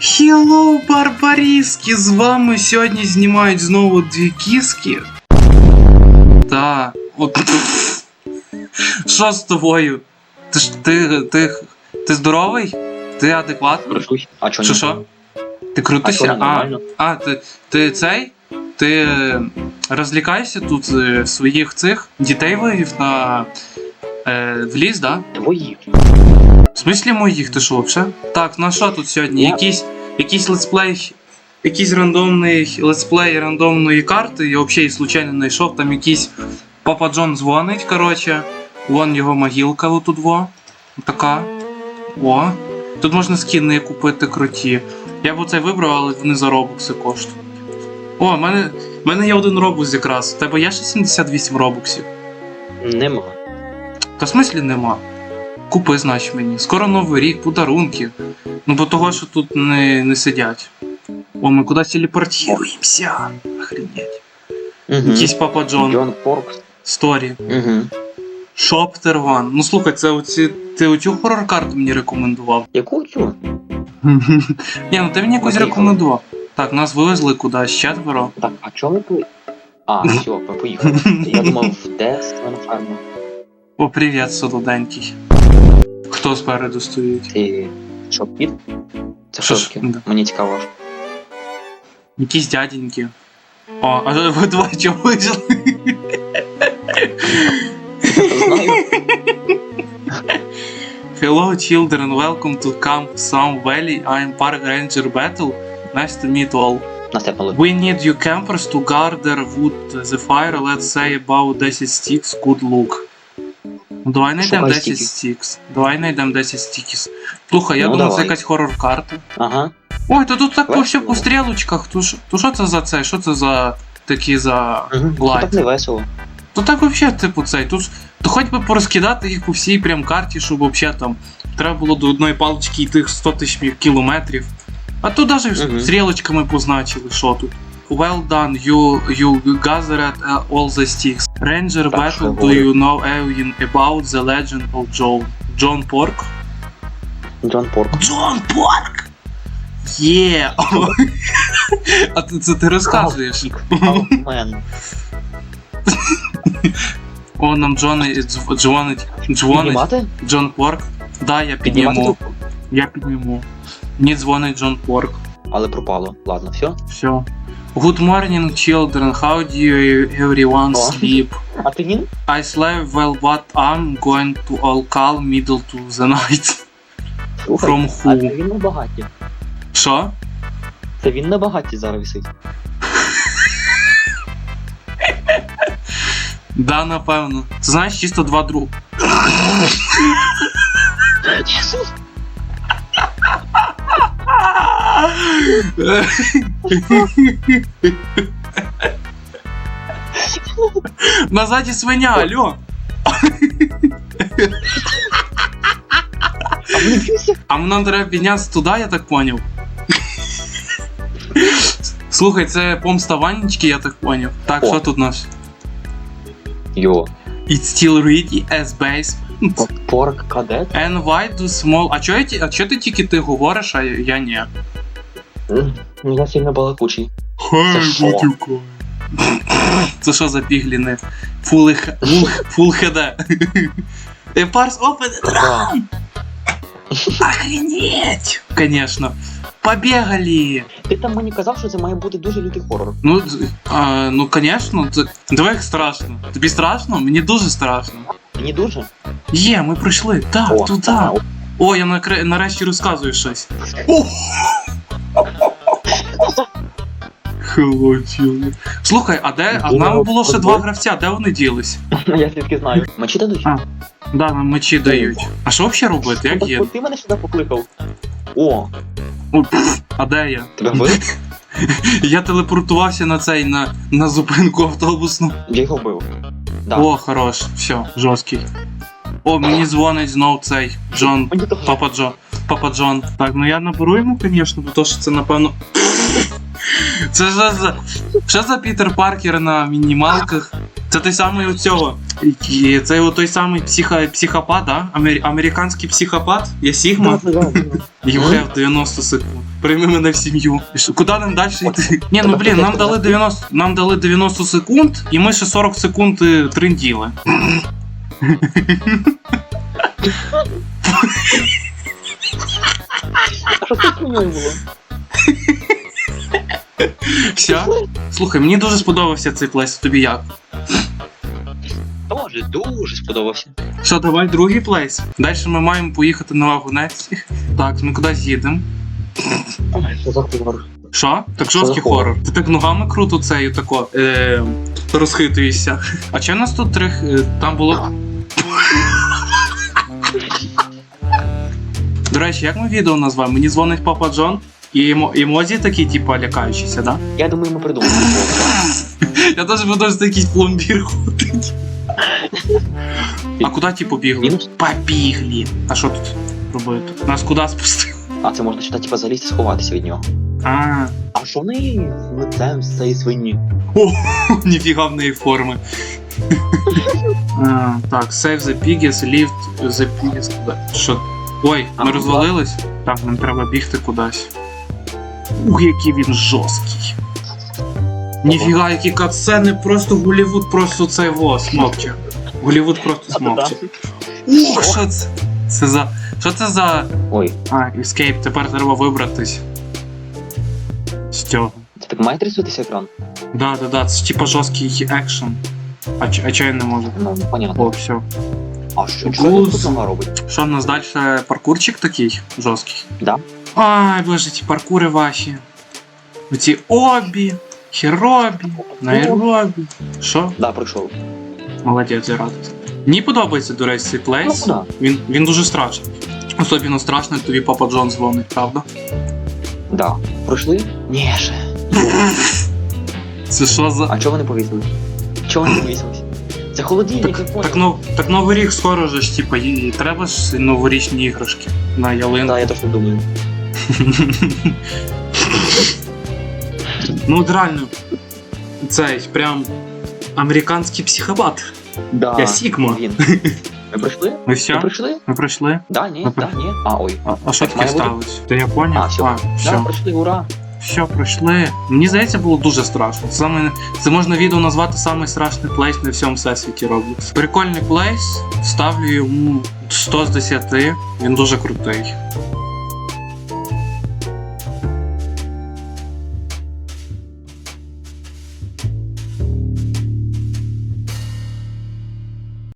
Хіллоу, барбаріски! З вами сьогодні знімають знову дві кіски. Та. От. Що з тобою? Ти ж ти. ти. ти здоровий? Ти адекватний? А чо Що що? Ти крутишся? чо, А, а, ти, ти цей? Ти е, розлікаєшся тут е, своїх цих дітей вивів на. Е, в ліс, да? Твої. В смислі моїх, ти що, взагалі? Так, на що тут сьогодні? Якийсь, якийсь летсплей, якийсь рандомний летсплей рандомної карти, я взагалі случайно знайшов, там якийсь Папа Джон дзвонить, коротше. Вон його могилка отут во. Така. О. Тут можна скіни купити круті. Я б оцей вибрав, але вони за робокси коштують. О, в мене, в мене є один робокс якраз. У тебе є ще 78 робоксів? Нема. Та в смислі нема. Купи, значить, мені. Скоро новий рік, подарунки. Ну, бо того, що тут не, не сидять. О, ми кудись телепортуємося. Охренеть. Угу. Якийсь Папа Джон. Джон Поркс. Сторі. Угу. Шоптер Ван. Ну слухай, це оці. Ти оцю хорор карту мені рекомендував. Яку цю? Ні, ну ти мені якусь Поїхали. рекомендував. Так, нас вивезли кудись четверо. Так, а чого ми по... А, все, ми поїхали. Я думав, де Свен Фарма? О, привіт, солоденький. Хто спереду стоїть? Ти що, під? Це Що що да. Мені цікаво. Якісь дяденьки. О, а ви двоє чого вийшли? Hello children, welcome to Camp Sam Valley. I'm Park Ranger Battle. Nice to meet all. We need you campers to gather wood the fire, let's say about 10 sticks, good look. Ну, давай знайдемо 10 стіків. sticks. Давай знайдемо 10 стіків. Слухай, я Ну, думав, це якась хоррор карта. Ага. Ой, то тут так Весело. все по стрілочках. То то що це за це? Що це за такі за. Угу. Лайт. Так не весело. То так вообще, типу, цей. Тут то хоч би порозкидати їх по всій прям карті, щоб вообще там треба було до одної палички йти 100 тисяч мі- кілометрів. А тут навіть Мгм. стрілочками позначили, що тут. Well done, you, you gathered uh, all the sticks. Ranger Так, Battle, do you know anything about the legend of Joe? John Pork? Джон Порк. Джон Порк! Є! А ти це ти розказуєш? Мен. О, нам Джон дзвонить, дзвонить. Джон Порк. Да, я підніму. Я підніму. Мені дзвонить Джон Порк. Але пропало. Ладно, все. Все. Good morning, children. How do you everyone sleep? А? I sleep well, but I'm going to all calm middle to the night. Слухай, From а who? це він на багаті. Що? Це він на багаті зараз висить. Да, напевно. Ти знаєш, чисто два друга. Назаді свиня, алло. А нам треба піднятися туди, я так поняв. Слухай, це помста Ванечки, я так поняв. Так, що тут у нас? Йо. It's still ready as base. Порк кадет? And why do small... А чо, я, а чо ти тільки ти говориш, а я ні? Ну, я сильно балакучий. Хай, що? Батюко. Це що за пігліни? Full, H- full, full HD. A parse open it. Да. Охренеть! Конечно. Побегали! Ти там мені казав, що це має бути дуже лютий хорор. Ну, з- а, ну, конечно, це... Давай як страшно. Тобі страшно? Мені дуже страшно. Мені дуже. Є, ми прийшли. Так, О, туди. а, О, я накр- нарешті розказую щось. О! Холоділи. Слухай, а де? А з нами було ще два гравця, де вони ділись? Я звідки знаю. Мечі дадуть? А. Да, нам мечі дають. А що взагалі робити? Як є? Ти мене сюди покликав. О, О, пф, А де я? тебе вбив? Я телепортувався на цей на, на зупинку автобусну. Я його вбив. Да. О, хорош, все, жорсткий. О, мені дзвонить знов цей Джон. Мені теж. Папа Джон. Папа Джон. Так, ну я наберу йому, звісно, бо то що це напевно. Це ж за. Що за Пітер Паркер на мінімалках? Це той самий у цього. І Це той самий психо, психопат, да? Амер, американський психопат? Я Сігма? You have 90 секунд. Прийми мене в сім'ю. Куди нам далі йти? Ні, ну блін, нам дали 90, нам дали 90 секунд, і ми ще 40 секунд е, тринділи. Що це хуйньою було? Все? Слухай, мені дуже сподобався цей плейс, тобі як? Дуже, дуже сподобався. Що, давай другий плейс. Далі ми маємо поїхати на вагонеці. Так, ми кудись їдемо. Що за хорор? Що? Так жорсткий хорор? Ти так ногами круто цею тако е, розхитуєшся. А чи у нас тут три. е, Там було. До речі, як ми відео назвемо? Мені дзвонить папа Джон. І емо- емодзі такі, типу, лякаючіся, да? Я думаю, ми придумали. Я теж буду що якийсь пломбір ходить. А куди ті побігли? Мінус? Побігли. А що тут робити? Нас куди спустили? А це можна читати, типа залізти сховатися від нього. А, А що вони з лицем з цієї свині? ніфіга в неї форми. А, так, save the piggies, lift the piggies. Що? Ой, А, ми ну, розвалились? Так, нам треба бігти кудись. Ух, який він жорсткий. Ніфіга, які катсцени, просто Голівуд просто цей во смокче. Голівуд просто смокче. Ух, що це? Це за. Що це за. Ой, А, escape, тепер треба вибратись. З цього. це так має трясутися екран? Да, да, да, це типа жорсткий екшен. А, ч- а чого я не можу? Ну, понятно. О, все. А що, що тут робить? Що в нас далі паркурчик такий жорсткий? Да. Ай, боже, ті паркури ваші. Оці обі, херобі, найробі. Що? Да, пройшов. Молодець, я радий. Мені подобається, до речі, цей Ну, плейс. Він, він дуже страшний. Особливо страшно, як тобі папа Джон дзвонить, правда? Да. Пройшли? Ні, ще. Це що за. А чого вони повісились? Чого вони повісились? Це холодильник, я. Так, ну, так новий рік скоро же ж, типа, і треба ж новорічні іграшки на ялинку. Да, я теж так думаю. Ну, от реально, цей прям американський психопат. Да. Я Сігма. Він. Ми пройшли? Ми Ми все? пройшли? Ми пройшли? Да, ні, Ми да, ні. А, ой. А, що Так таке сталося? Та я поняв? А, все. А, все. Да, пройшли, ура. Все, пройшли. Мені здається, було дуже страшно. Саме, це можна відео назвати самий страшний плейс на всьому всесвіті Roblox. Прикольний плейс, ставлю йому 100 з 10. Він дуже крутий.